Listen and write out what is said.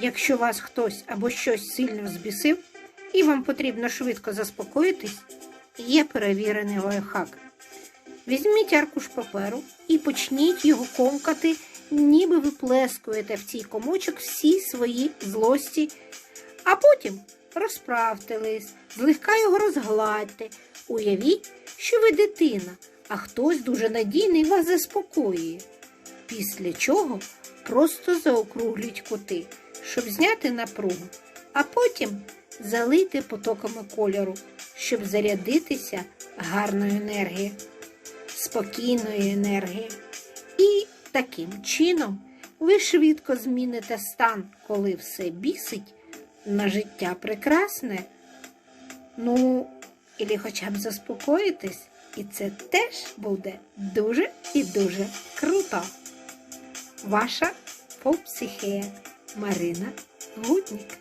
Якщо вас хтось або щось сильно взбісив, і вам потрібно швидко заспокоїтись, є перевірений лайфхак. Візьміть аркуш паперу і почніть його комкати, ніби ви плескуєте в цей комочок всі свої злості, а потім розправте лист, злегка його розгладьте. Уявіть, що ви дитина, а хтось дуже надійний вас заспокоює. Після чого просто заокругліть кути, щоб зняти напругу, а потім залийте потоками кольору, щоб зарядитися гарною енергією, спокійною енергією. І таким чином ви швидко зміните стан, коли все бісить, на життя прекрасне. Ну, і хоча б заспокоїтесь, і це теж буде дуже і дуже круто. Ваша попсихея Марина Гутнік.